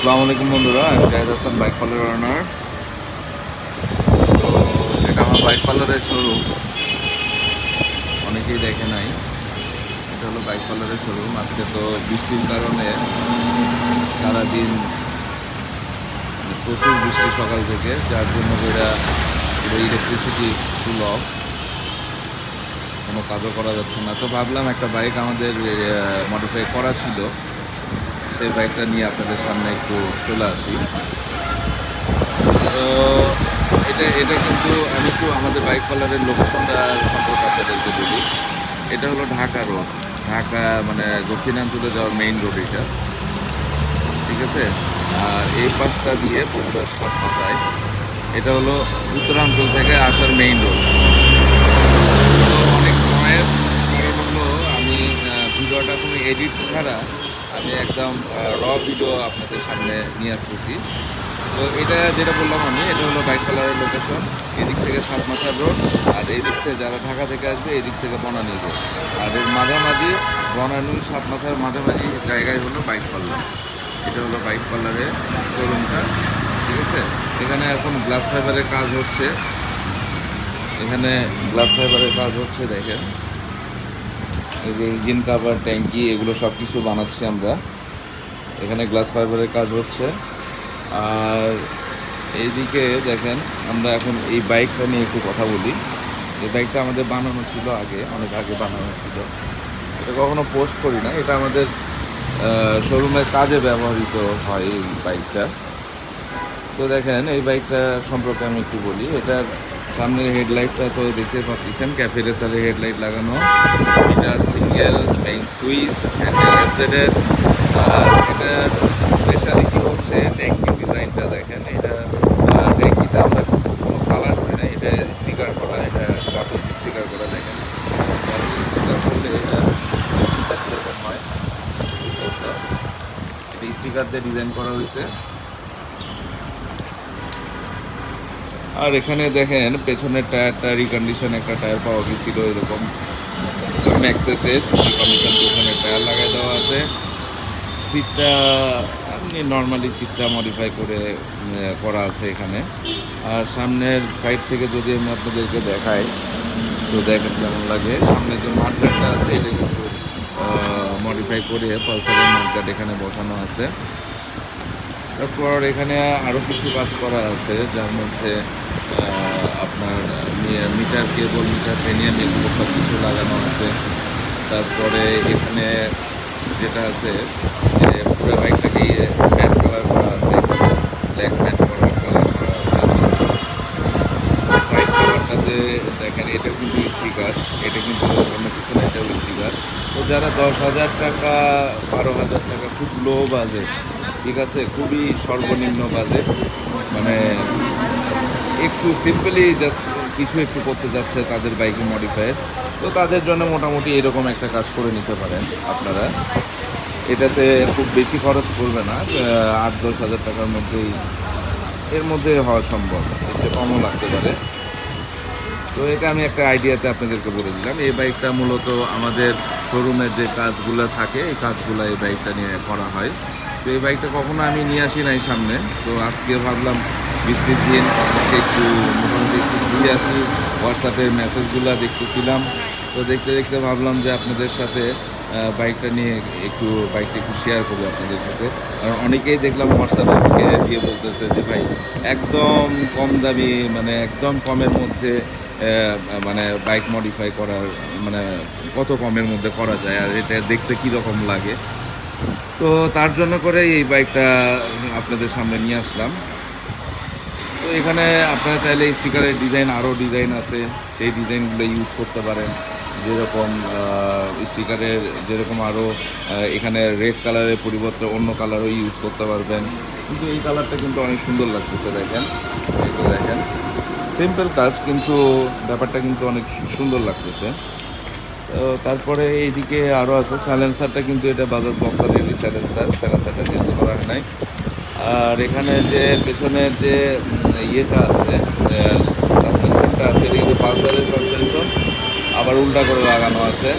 আসসালামু আলাইকুম বন্ধুরা, আমি Zahed Hasan bike parlour owner তো এটা আমার বাইক পার্লারের শোরুম অনেকেই দেখে নাই, এটা হলো বাইক পার্লারের শোরুম আজকে তো বৃষ্টির কারণে সারাদিন প্রচুর বৃষ্টি সকাল থেকে, যার জন্য এরা ইলেকট্রিসিটি অফ কোনো কাজও করা যাচ্ছে না। তো ভাবলাম একটা বাইক আমাদের মডিফাই করা ছিল। সেই বাইকটা নিয়ে আপনাদের সামনে একটু চলে আসি। তো এটা এটা কিন্তু আমি একটু আমাদের বাইক পার্লারের লোকেশনটা সম্পর্কে আপনাদেরকে বলি। এটা হলো ঢাকা রোড ঢাকা মানে দক্ষিণাঞ্চলে যাওয়ার মেইন রোড এটা। ঠিক আছে? আর এই পাশটা দিয়ে মাথায় এটা হলো উত্তরাঞ্চল থেকে আসার মেইন রোড অনেক সময়ের হলো, আমি ভিডিওটা কোনো এডিট ছাড়া আমি একদম র ভিডিও আপনাদের সামনে নিয়ে আসতেছি। তো এটা যেটা বললাম আমি, এটা হলো বাইক কালারের লোকেশন এদিক থেকে সাতমাথার রোড আর এই দিক থেকে যারা ঢাকা থেকে আসবে এই দিক থেকে বনানী রোড আর এর মাঝামাঝি, বনানী সাতমাথার মাঝামাঝি জায়গায় হলো বাইক পার্লার এটা হলো বাইক পার্লারের শোরুমটা ঠিক আছে? এখানে এখন গ্লাস ফাইবারের কাজ হচ্ছে। এখানে গ্লাস ফাইবারের কাজ হচ্ছে, দেখেন। এই যে ইঞ্জিন কাভার ট্যাঙ্কি এগুলো সব কিছু বানাচ্ছি আমরা। এখানে গ্লাস ফাইবারের কাজ হচ্ছে। আর এইদিকে দেখেন, আমরা এখন এই বাইকটা নিয়ে একটু কথা বলি। এই বাইকটা আমাদের বানানো ছিল আগে, অনেক আগে বানানো ছিল। এটা কখনো পোস্ট করি না। এটা আমাদের শোরুমের কাজে ব্যবহৃত হয় এই বাইকটা তো দেখেন, এই বাইকটা সম্পর্কে আমি একটু বলি। এটার সামনের হেডলাইটটা তো দেখতে পাচ্ছেন ক্যাফে রেসারের হেডলাইট লাগানো। এটা সিঙ্গেল মেইন সুইচ হ্যান্ডেল এফজেডের আর এটার স্পেশালিটি হচ্ছে ট্যাঙ্কি ডিজাইনটা দেখেন, এটা ট্যাঙ্কিতে আমরা কোনো কালার করি না এটা স্টিকার করা, এটা কাপড় স্টিকার করা দেখেন। স্টিকার করলে এটা হয়। এটা স্টিকার দিয়ে ডিজাইন করা হয়েছে। আর এখানে দেখেন, পেছনের টায়ারটা রিকন্ডিশন একটা টায়ার পাওয়া গেছিল, এরকম ম্যাক্সেসের রিকন্ডিশন পেছনের টায়ার লাগাই দেওয়া আছে। সিটটা আপনি নর্মালি সিটটা মডিফাই করে করা আছে এখানে। আর সামনের সাইড থেকে যদি আমি আপনাদেরকে দেখাই, তো দেখেন কেমন লাগে। সামনে যে মাঠঘাটটা আছে, এটা কিন্তু মডিফাই করে পালসারের মাঠঘাট এখানে বসানো আছে। তারপর এখানে আরও কিছু কাজ করা আছে, যার মধ্যে আপনার মিটার, কেবল মিটার পেনিয়াম এগুলো সব কিছু লাগানো আছে। তারপরে এখানে যেটা আছে, যে পুরো বাইকটাকে ম্যাট কালার করা আছে ব্ল্যাক ম্যাট কালার কালার করা আছে। সাইড কালারটাতে দেখেন, এটা কিন্তু স্পিকার এটা কিন্তু অন্য কিছু না, এটাও স্পিকার তো যারা দশ হাজার টাকা, বারো হাজার টাকা খুব লো বাজেট ঠিক আছে? খুবই সর্বনিম্ন বাজেট মানে একটু সিম্পলি জাস্ট কিছু একটু করতে যাচ্ছে তাদের বাইকে মডিফায়ার তো তাদের জন্য মোটামুটি এরকম একটা কাজ করে নিতে পারেন আপনারা। এটাতে খুব বেশি খরচ পড়বে না আট দশ হাজার টাকার মধ্যেই এর মধ্যে হওয়া সম্ভব। চেয়ে কমও লাগতে পারে। তো এটা আমি একটা আইডিয়াতে আপনাদেরকে বলে দিলাম। এই বাইকটা মূলত আমাদের শোরুমের যে কাজগুলো থাকে, এই কাজগুলো এই বাইকটা নিয়ে করা হয়। তো এই বাইকটা কখনো আমি নিয়ে আসি নাই সামনে, তো আজকে ভাবলাম বৃষ্টির দিন আজকে একটু মোটামুটি একটু ঘুরে আসি। হোয়াটসঅ্যাপের মেসেজগুলো দেখতেছিলাম। তো দেখতে দেখতে ভাবলাম যে আপনাদের সাথে বাইকটা নিয়ে একটু বাইকটা একটু শেয়ার করব আপনাদের সাথে। কারণ অনেকেই দেখলাম হোয়াটসঅ্যাপে আমাকে দিয়ে বলতেছে যে, ভাই, একদম কম দামি মানে একদম কমের মধ্যে মানে বাইক মডিফাই করার মানে কত কমের মধ্যে করা যায় আর এটা দেখতে কীরকম লাগে? তো তার জন্য করে এই বাইকটা আপনাদের সামনে নিয়ে আসলাম। এখানে আপনারা চাইলে স্টিকারের ডিজাইন আরও ডিজাইন আছে। সেই ডিজাইনগুলো ইউজ করতে পারেন। যেরকম স্টিকারের যেরকম আরও এখানে রেড কালারের পরিবর্তে অন্য কালারও ইউজ করতে পারবেন। কিন্তু এই কালারটা কিন্তু অনেক সুন্দর লাগতেছে, দেখেন। তো দেখেন। সিম্পল কাজ, কিন্তু ব্যাপারটা কিন্তু অনেক সুন্দর লাগতেছে। তারপরে এইদিকে আরও আছে। সাইলেন্সারটা কিন্তু এটা বাজাজ বক্সারেরই সাইলেন্সার সাইলেন্সারটা চেঞ্জ করা হয় নাই। আর এখানে যে পেছনের যে ইয়েটা আছে সাসপেনশনটা আছে এটা কিন্তু পালসারের সাসপেনশন আবার উল্টা করে লাগানো আছে।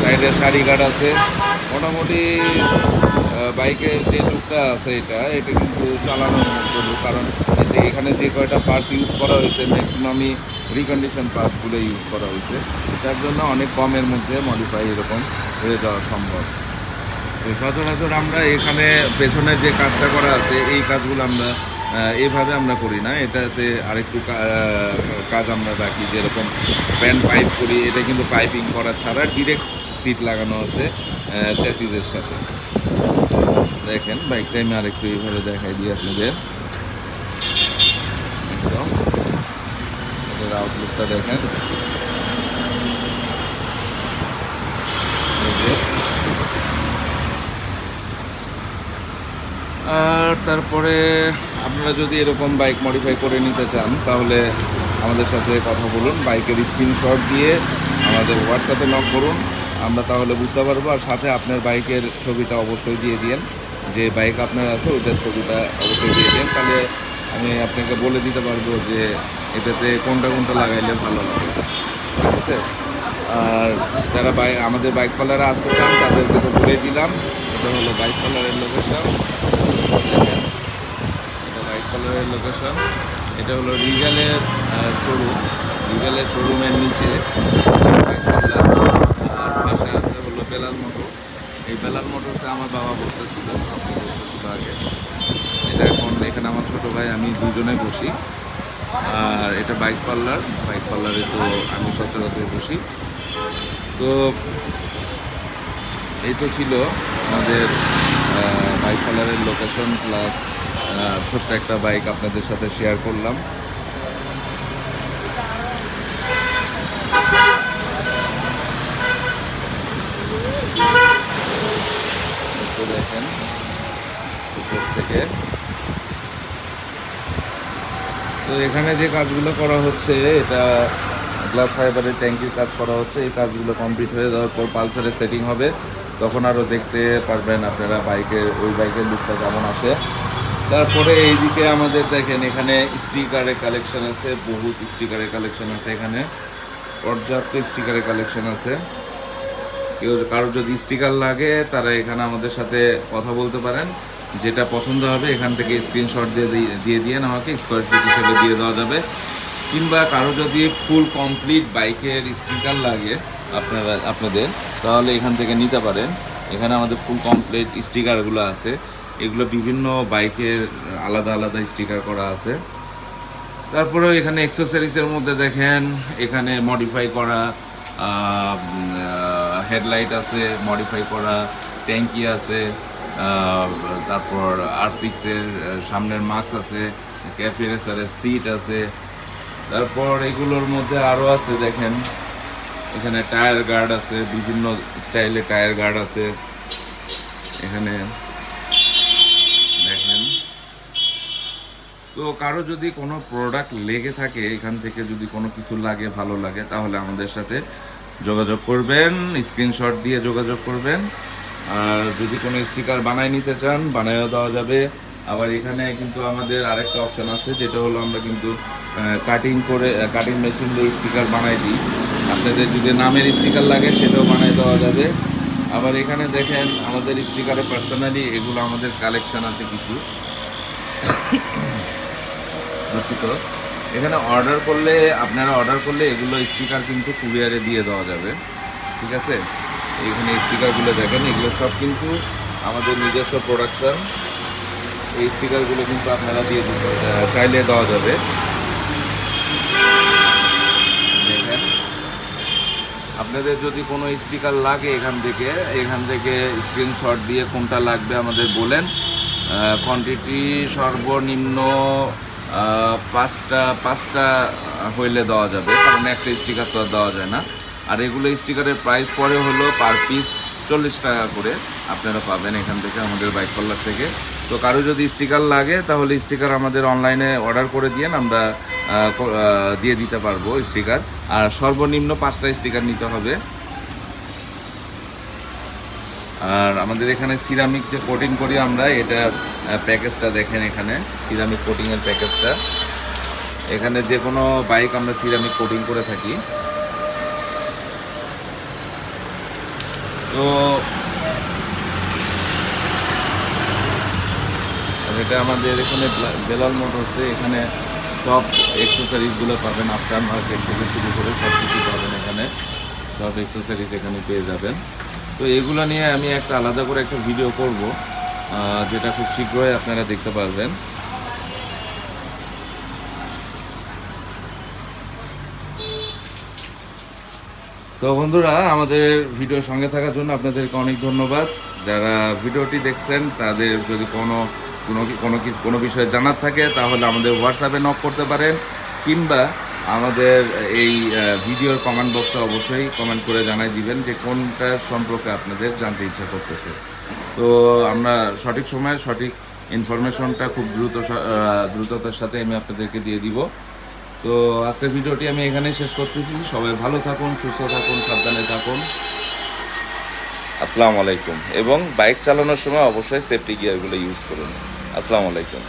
সাইডে শাড়ি কাট আছে। মোটামুটি বাইকের যে লুকটা আছে এটা এটা কিন্তু চালানোর মতো কারণ এখানে যে কয়টা পার্টস ইউজ করা হয়েছে ম্যাক্সিমামই রিকন্ডিশন পার্টসগুলো ইউজ করা হয়েছে। তার জন্য অনেক কমের মধ্যে মডিফাই এরকম হয়ে যাওয়া সম্ভব। তো সচরাচর আমরা এখানে পেছনের যে কাজটা করা আছে এই কাজগুলো আমরা আহ, এইভাবে আমরা করি না। এটাতে আরেকটু কাজ আমরা রাখি যেরকম প্যান্ট পাইপ করি এটা কিন্তু পাইপিং করা ছাড়া ডিরেক্ট সিট লাগানো আছে চ্যাসিসের সাথে। দেখেন বাইকটা আমি আরেকটু এইভাবে দেখাই দিই আপনাদের। আউটলুকটা দেখেন এই যে আর তারপরে আপনারা যদি এরকম বাইক মডিফাই করে নিতে চান, তাহলে আমাদের সাথে কথা বলুন বাইকের স্ক্রিনশট দিয়ে আমাদের হোয়াটসঅ্যাপে নক করুন। আমরা তাহলে বুঝতে পারব আর সাথে আপনার বাইকের ছবিটা অবশ্যই দিয়ে দিন যে বাইক আপনার আছে, ওইটার ছবিটা অবশ্যই দিয়ে দিন তাহলে আমি আপনাকে বলে দিতে পারব যে এটাতে কোনটা কোনটা লাগাইলে ভালো লাগে ঠিক আছে? আর যারা বাইক আমাদের বাইক পার্লারে আসতে চান, তাদেরকে তো বলে দিলাম। এটা হলো বাইক পার্লারের লোকেশন এটা বাইক পার্লারের লোকেশন এটা হলো রিগালের শোরুম রিগালের শোরুমের নিচে। আর পাশে আছে হলো বেলাল মোটর। এই বেলাল মোটরটা আমার বাবা বসতেছিল বসতেছিল আগে। এটা এখন, এখানে আমার ছোটো ভাই, আমি দুজনে বসি। আর এটা বাইক পার্লার বাইক পার্লারে তো আমি সচরাচর বসি। তো এই তো ছিল আমাদের বাইক পার্লারের লোকেশন প্লাস ছোট্ট একটা বাইক আপনাদের সাথে শেয়ার করলাম। দেখেন থেকে। তো এখানে যে কাজগুলো করা হচ্ছে, এটা গ্লাস ফাইবারের ট্যাঙ্কির কাজ করা হচ্ছে। এই কাজগুলো কমপ্লিট হয়ে যাওয়ার পর পালসারের সেটিং হবে। তখন আরও দেখতে পারবেন আপনারা বাইকের, ওই বাইকের লুকটা কেমন আসে। তারপরে এইদিকে আমাদের দেখেন, এখানে স্টিকারের কালেকশন আছে, বহুত স্টিকারের কালেকশন আছে এখানে। পর্যাপ্ত স্টিকারের কালেকশন আছে। কেউ কারোর যদি স্টিকার লাগে, তারা এখানে আমাদের সাথে কথা বলতে পারেন। যেটা পছন্দ হবে, এখান থেকে স্ক্রিনশট দিয়ে দিয়ে দিয়ে আমাকে স্কোয়ার ফিট হিসেবে দিয়ে দেওয়া যাবে। কিংবা কারও যদি ফুল কমপ্লিট বাইকের স্টিকার লাগে আপনারা, আপনাদের, তাহলে এখান থেকে নিতে পারেন। এখানে আমাদের ফুল কমপ্লিট স্টিকারগুলো আছে। এগুলো বিভিন্ন বাইকের আলাদা আলাদা স্টিকার করা আছে। তারপরেও এখানে এক্সেসরিজের মধ্যে দেখেন, এখানে মডিফাই করা হেডলাইট আছে মডিফাই করা, ট্যাঙ্কি আছে তারপর আর সিক্সের সামনের মাস্ক আছে ক্যাফে রেসারের সিট আছে তারপর এগুলোর মধ্যে আরও আছে, দেখেন। এখানে টায়ার গার্ড আছে, বিভিন্ন স্টাইলের টায়ার গার্ড আছে। এখানে দেখেন। তো কারও যদি কোনো প্রোডাক্ট লেগে থাকে, এখান থেকে যদি কোনো কিছু লাগে, ভালো লাগে, তাহলে আমাদের সাথে যোগাযোগ করবেন স্ক্রিনশট দিয়ে যোগাযোগ করবেন। আর যদি কোনো স্টিকার বানাই নিতে চান বানাইও দেওয়া যাবে। আবার এখানে কিন্তু আমাদের আরেকটা অপশন আছে, যেটা হলো আমরা কিন্তু কাটিং করে কাটিং মেশিন দিয়ে স্টিকার বানাই দিই। আপনাদের যদি নামের স্টিকার লাগে, সেটাও বানাই দেওয়া যাবে। আবার এখানে দেখেন, আমাদের স্টিকারে পার্সোনালি এগুলো আমাদের কালেকশন আছে কিছু। দুঃখিত। এখানে অর্ডার করলে, আপনারা অর্ডার করলে এগুলো স্টিকার কিন্তু কুরিয়ারে দিয়ে দেওয়া যাবে। ঠিক আছে? এখানে স্টিকারগুলো দেখেন, এগুলো সব কিন্তু আমাদের নিজস্ব প্রোডাকশান এই স্টিকারগুলো কিন্তু আপনারা দিয়ে চাইলে দেওয়া যাবে দেখেন আপনাদের যদি কোনো স্টিকার লাগে এখান থেকে এখান থেকে স্ক্রিনশট দিয়ে কোনটা লাগবে আমাদের বলেন। কোয়ান্টিটি সর্বনিম্ন পাঁচটা পাঁচটা হইলে দেওয়া যাবে, কারণ একটা স্টিকার তো দেওয়া যায় না। আর এগুলো স্টিকারের প্রাইস পরে হলো পার পিস চল্লিশ টাকা করে আপনারা পাবেন এখান থেকে আমাদের বাইক পার্লার থেকে। তো কারও যদি স্টিকার লাগে, তাহলে স্টিকার আমাদের অনলাইনে অর্ডার করে দিয়ে আমরা দিয়ে দিতে পারব স্টিকার আর সর্বনিম্ন পাঁচটা স্টিকার নিতে হবে। আর আমাদের এখানে সিরামিক যে কোটিং করি আমরা, এটা প্যাকেজটা দেখেন এখানে সিরামিক কোটিংয়ের প্যাকেজটা এখানে যে কোনো বাইক আমরা সিরামিক কোটিং করে থাকি। তো এটা আমাদের এখানে ব্লা- বেলাল মোটরসে এখানে সব এক্সেসারিজগুলো পাবেন আফটার মার্কেট থেকে শুরু করে সব কিছু পাবেন এখানে। সব এক্সেসারিজ এখানে পেয়ে যাবেন। তো এগুলো নিয়ে আমি একটা আলাদা করে একটা ভিডিও করব যেটা খুব শীঘ্রই আপনারা দেখতে পারবেন। তো বন্ধুরা, আমাদের ভিডিওর সঙ্গে থাকার জন্য আপনাদেরকে অনেক ধন্যবাদ। যারা ভিডিওটি দেখছেন, তাদের যদি কোনো কোনো কোনো কোনো বিষয়ে জানার থাকে, তাহলে আমাদের হোয়াটসঅ্যাপে নক করতে পারেন, কিংবা আমাদের এই ভিডিওর কমেন্ট বক্সে অবশ্যই কমেন্ট করে জানাই দিবেন যে কোনটা সম্পর্কে আপনাদের জানতে ইচ্ছা করতেছে। তো আমরা সঠিক সময়ে সঠিক ইনফরমেশনটা খুব দ্রুত দ্রুততার সাথে আমি আপনাদেরকে দিয়ে দিব। তো আজকের ভিডিওটি আমি এখানেই শেষ করতেছি। সবাই ভালো থাকুন, সুস্থ থাকুন, সাবধানে থাকুন। আসসালামু আলাইকুম। এবং বাইক চালানোর সময় অবশ্যই সেফটি গিয়ারগুলো ইউজ করুন। আসসালামু আলাইকুম।